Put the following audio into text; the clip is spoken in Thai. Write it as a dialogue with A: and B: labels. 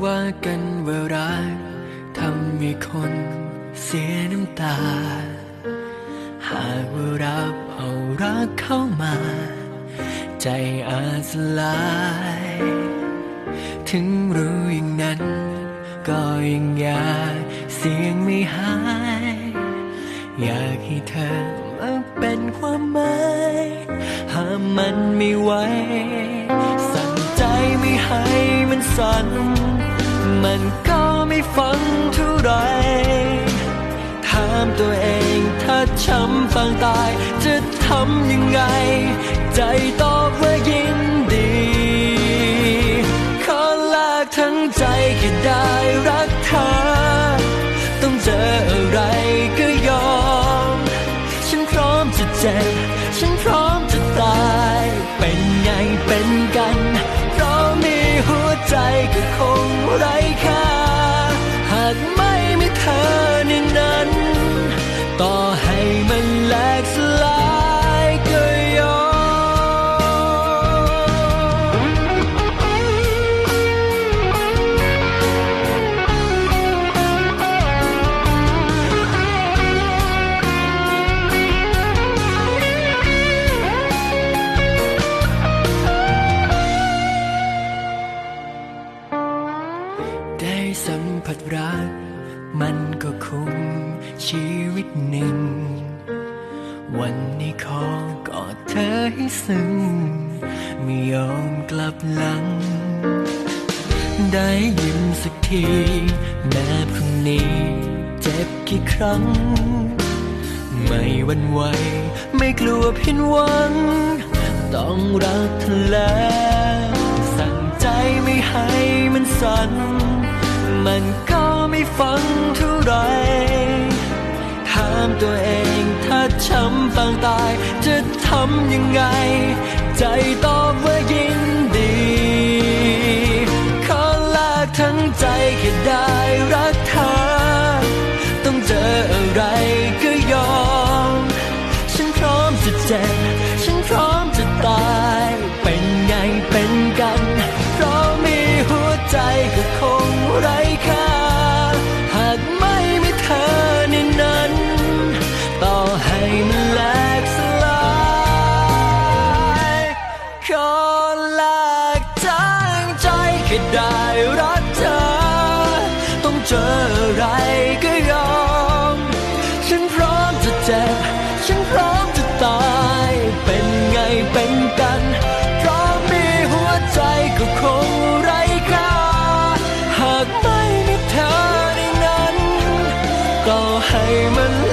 A: ว่ากันว่ารักทำให้คนเสียน้ำตา หากว่ารับเอารักเข้ามา ใจอาจสลาย ถึงรู้อย่างนั้น ก็ยังอยากเสียงไม่หาย อยากให้เธอมาเป็นความหมายหามมันไม่ไหว สั่งใจไม่ให้มันสั่น มันก็ไม่ฟังเท่าไรถามตัวเองถ้าช้ำฟังตาย จะทำยังไง ใจตอบว่ายินดี ขอลากทั้งใจแค่ได้รักเธอ ต้องเจออะไรก็ยอม ฉันพร้อมจะเจ็บ ฉันพร้อมจะตาย เป็นไงเป็นกัน สัมผัสรัก มันก็คุ้มชีวิตหนึ่ง วันนี้ขอกอดเธอให้ซึ้งไม่ยอมกลับหลัง ได้ยิ้มสักทีแม้พรุ่งนี้เจ็บกี่ครั้ง ไม่หวันไหวไม่กลัวผิดหวัง ต้องรักเธอแล้ว สั่งใจไม่ให้มันสั่น ตัวเอง ถ้าช้ำปางตาย จะทำยังไง ใจตอบว่ายินดี ขอลากทั้งใจแค่ได้รักเธอ ได้รักเธอ ต้องเจออะไรก็ยอม ฉันพร้อมจะเจ็บ ฉันพร้อมจะตาย เป็นไงเป็นกัน เพราะมีหัวใจก็คงไร้ค่า หากไม่มีเธอในนั้น ก็ให้มัน